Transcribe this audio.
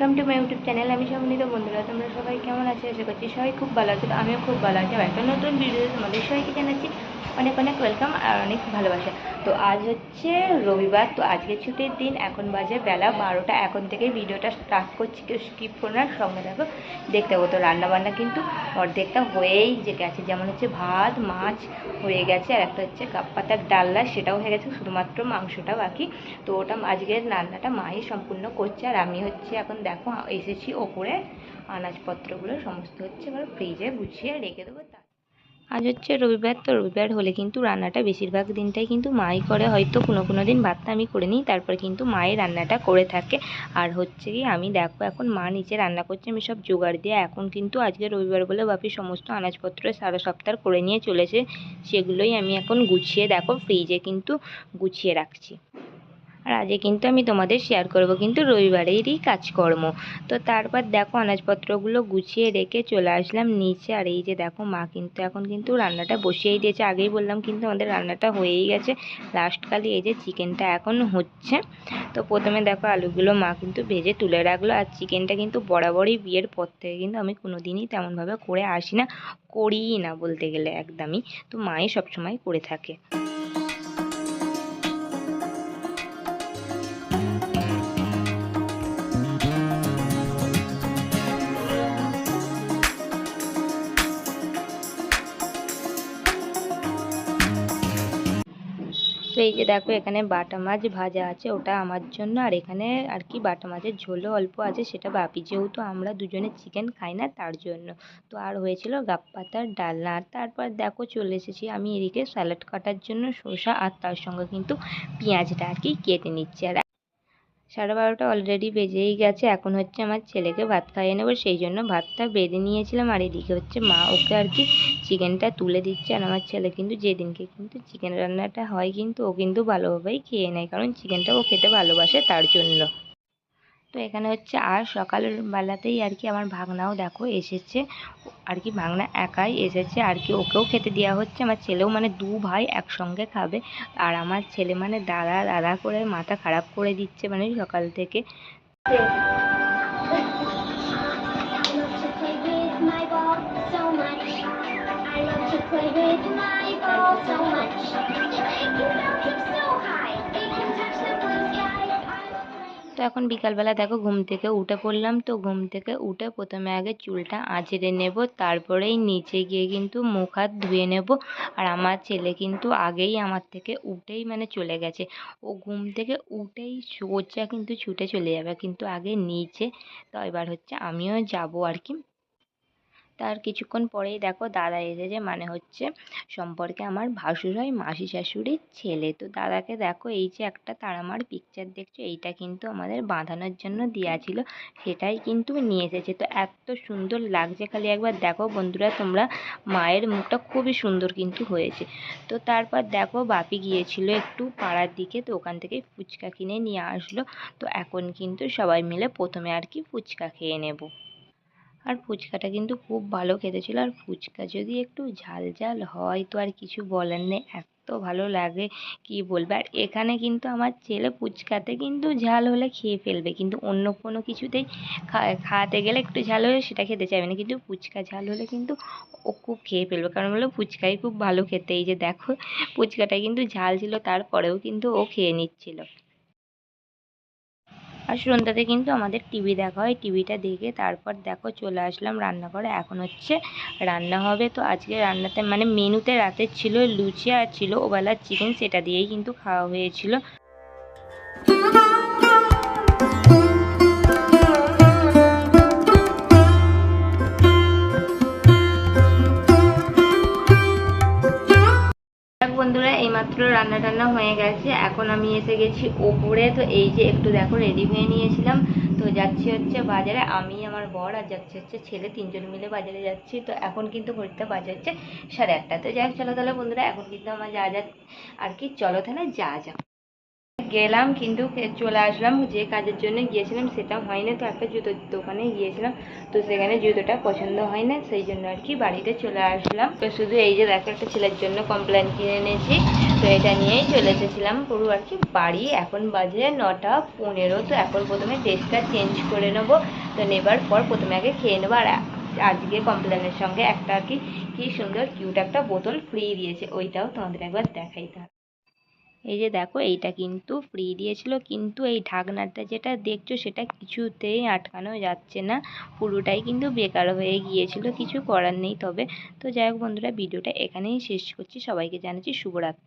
Welcome to my YouTube channel আমি সমিত বন্ধুরা। তোমরা সবাই কেমন আছো? আশা করছি সবাই খুব ভালো আছে। আমিও খুব ভালো আছি। একটা নতুন ভিডিও তোমাদের সবাইকে জানাচ্ছি। অনেক অনেক ওয়েলকাম আর অনেক ভালোবাসা। তো আজ হচ্ছে রবিবার, তো আজকে ছুটির দিন, এখন বাজে বেলা বারোটা। এখন থেকে ভিডিওটা স্টার্ট করছি, কেউ স্কিপ করো না, সঙ্গে দেখো দেখতে হব তো রান্নাবান্না কিন্তু অর্ধেকটা হয়েই যে গেছে। যেমন হচ্ছে ভাত, মাছ হয়ে গেছে, আর একটা হচ্ছে কাপ পাতার ডাল্লা সেটাও হয়ে গেছে, শুধুমাত্র মাংসটা বাকি। তো ওটা আজকের রান্নাটা মাই সম্পূর্ণ করছে, আর আমি হচ্ছে এখন দেখো, এসেছি ওপরে আনাজপত্রগুলো, সমস্ত হচ্ছে এবার ফ্রিজে গুছিয়ে রেখে দেবো। আজ হচ্ছে রবিবার, তো রবিবার হলে কিন্তু রান্নাটা বেশিরভাগ দিনটাই কিন্তু মাই করে। হয়তো কোনো কোনো দিন ভাতটা আমি করে নিই, তারপর কিন্তু মায়ের রান্নাটা করে থাকে। আর হচ্ছে কি, আমি দেখো এখন মা নিচে রান্না করছে, আমি সব জোগাড় দিয়ে এখন কিন্তু আজকে রবিবার বলে বাপি সমস্ত আনাজপত্র সারা সপ্তাহ করে নিয়ে চলেছে। সেগুলোই আমি এখন গুছিয়ে, দেখো ফ্রিজে কিন্তু গুছিয়ে রাখছি। আর আজকে কিন্তু আমি তোমাদের শেয়ার করব। কিন্তু রবিবারেরই কাজকর্ম। তো তারপর দেখো আনাজপত্রগুলো গুছিয়ে রেখে চলে আসলাম নিচে। আর এই যে দেখো মা কিন্তু এখন কিন্তু রান্নাটা বসিয়েই দিয়েছে। আগেই বললাম কিন্তু আমাদের রান্নাটা হয়েই গেছে। লাস্ট কালি এই যে চিকেনটা এখন হচ্ছে। তো প্রথমে দেখো আলুগুলো মা কিন্তু ভেজে তুলে রাখল। আর চিকেনটা কিন্তু বরাবরই বিয়ের পর থেকে কিন্তু আমি কোনো দিনই তেমনভাবে করে আসি না করিই না বলতে গেলে একদমই। তো মাই সবসময় করে থাকে। এই যে দেখো এখানে বাটা মাছ ভাজা আছে, ওটা আমার জন্য। আর এখানে আর কি বাটা মাছের ঝোলও অল্প আছে, সেটা বাপি। যেহেতু আমরা দুজনে চিকেন খাই না, তার জন্য। তো আর হয়েছিল পাতার ডালনা। আর তারপর দেখো চলে এসেছি আমি এদিকে স্যালাড কাটার জন্য শসা আর তার সঙ্গে কিন্তু পেঁয়াজটা আর কি কেটে নিচ্ছি। আর সাড়ে বারোটা অলরেডি বেজেই গেছে, এখন হচ্ছে আমার ছেলেকে ভাত খাইয়ে নেব, সেই জন্য ভাতটা বেড়ে নিয়েছিলাম, আর এদিকে হচ্ছে মা ওকে আর কি চিকেনটা তুলে দিচ্ছে, আর আমার ছেলে কিন্তু যেদিনকে কিন্তু চিকেন রান্নাটা হয় কিন্তু ও কিন্তু ভালোভাবেই খেয়ে নেয়, কারণ চিকেনটা ও খেতে ভালোবাসে তার জন্য। তো এখানে হচ্ছে আর সকালের বেলাতেই আর কি আমার ভাগনাও দেখো এসেছে। আর কি ভাগনা একাই এসেছে। আর কি ওকেও খেতে দেওয়া হচ্ছে। আমার ছেলেও মানে দু ভাই একসঙ্গে খাবে। আর আমার ছেলে মানে দাদা দাদা করে মাথা খারাপ করে দিচ্ছে মানে সকাল থেকে। I love to play with my ball so much. তো এখন বিকালবেলা দেখো ঘুম থেকে উঠে পড়লাম তো ঘুম থেকে উঠে প্রথমে আগে চুলটা আঁচড়ে নেব, তারপরেই নিচে গিয়ে কিন্তু মুখ হাত ধুয়ে নেব। আর আমার ছেলে কিন্তু আগেই আমার থেকে উঠেই মানে চলে গেছে। ও ঘুম থেকে উঠেই সোজা কিন্তু ছুটে চলে যাবে, কিন্তু আগে নিচে তো এবার হচ্ছে আমিও যাব আর কি। তার কিছুক্ষণ পরেই দেখো দাদা এসেছে মানে হচ্ছে সম্পর্কে আমার ভাসুর হয় মাসি শাশুড়ির ছেলে। তো দাদাকে দেখো এই যে একটা তারামার পিকচার দেখছ, এইটা কিন্তু আমাদের বাঁধানোর জন্য দেওয়া ছিল, সেটাই কিন্তু নিয়ে এসেছে। তো এত সুন্দর লাগছে, খালি একবার দেখো বন্ধুরা তোমরা মায়ের মুখটা খুবই সুন্দর কিন্তু হয়েছে। তো তারপর দেখো বাপি গিয়েছিল একটু পাড়ার দিকে, তো ওখান থেকে ফুচকা কিনে নিয়ে আসলো। তো এখন কিন্তু সবাই মিলে প্রথমে আর কি ফুচকা খেয়ে নেব। আর ফুচকাটা কিন্তু খুব ভালো খেতে ছিল। আর ফুচকা যদি একটু ঝাল ঝাল হয় তো আর কিছু বলার নেই। এত ভালো লাগে, কি বলব? আর এখানে কিন্তু আমার ছেলে ফুচকাতে কিন্তু ঝাল হলে খেয়ে ফেলবে। কিন্তু অন্য কোনো কিছুতেই খাওয়াতে গেলে একটু ঝাল হলে সেটা খেতে চাইবে না। কিন্তু ফুচকা ঝাল হলে কিন্তু ও খুব খেয়ে ফেলবে। কারণ বলল ফুচকাই খুব ভালো খেতে। এই যে দেখো ফুচকাটা কিন্তু ঝাল ছিল, তারপরেও কিন্তু ও খেয়ে নিচ্ছিল। আর সন্ধ্যাতে কিন্তু আমাদের টিভি দেখা হয়। টিভিটা দেখে তারপর দেখো চলে আসলাম রান্নাঘরে। এখন হচ্ছে রান্না হবে। তো আজকে রান্নাতে মানে মেনুতে রাতে ছিল লুচি আর ছিল ওবেলার চিকেন সেটা দিয়েই কিন্তু খাওয়া হয়েছিল। এইমাত্র রান্না টান্না হয়ে গেছে। এখন আমি এসে গেছি ওপরে। তো এই যে একটু দেখো রেডি হয়ে নিয়েছিলাম। তো যাচ্ছি হচ্ছে বাজারে। আমি, আমার বর আর যাচ্ছি হচ্ছে ছেলে, তিনজন মিলে বাজারে যাচ্ছি। তো এখন কিন্তু ঘড়িতে বাজে হচ্ছে সাড়ে আটটা। তো যাই চলো তাহলে বন্ধুরা, এখন কিন্তু আমার যা যা আর কি, চলো তাহলে যা যা। গেলাম, কিন্তু চলে আসলাম, যে কাজের জন্য গিয়েছিলাম সেটা হয়নি। তো একটা জুতোর দোকানে গিয়েছিলাম, তো সেখানে জুতোটা পছন্দ হয় না সেই জন্য আর কি বাড়িতে চলে আসলাম। তো শুধু এই যে দেখো, একটা ছেলের জন্য কমপ্লেন কিনে এনেছি, তো এটা নিয়েই চলে এসেছিলাম পুরো আর কি বাড়ি। এখন বাজে নটা পনেরো, তো এখন প্রথমে ড্রেসটা চেঞ্জ করে নেব, তো নেবার পর প্রথমে আগে খেয়ে নেব। আর আজকে কমপ্লেনের সঙ্গে একটা আর কি কি সুন্দর কিউট একটা বোতল ফ্রি দিয়েছে, ওইটাও তোমাদের একবার দেখাইতে হবে এই যে দেখো, এইটা কিন্তু ফ্রি দিয়েছিল। কিন্তু এই ঢাকনাটা যেটা দেখছ, সেটা কিছুতেই আটকানো যাচ্ছে না। পুরোটাই কিন্তু বেকার হয়ে গিয়েছিল। কিছু করার নেই তবে। তো যাই হোক বন্ধুরা, ভিডিওটা এখানেই শেষ করছি। সবাইকে জানাচ্ছি শুভরাত্রি।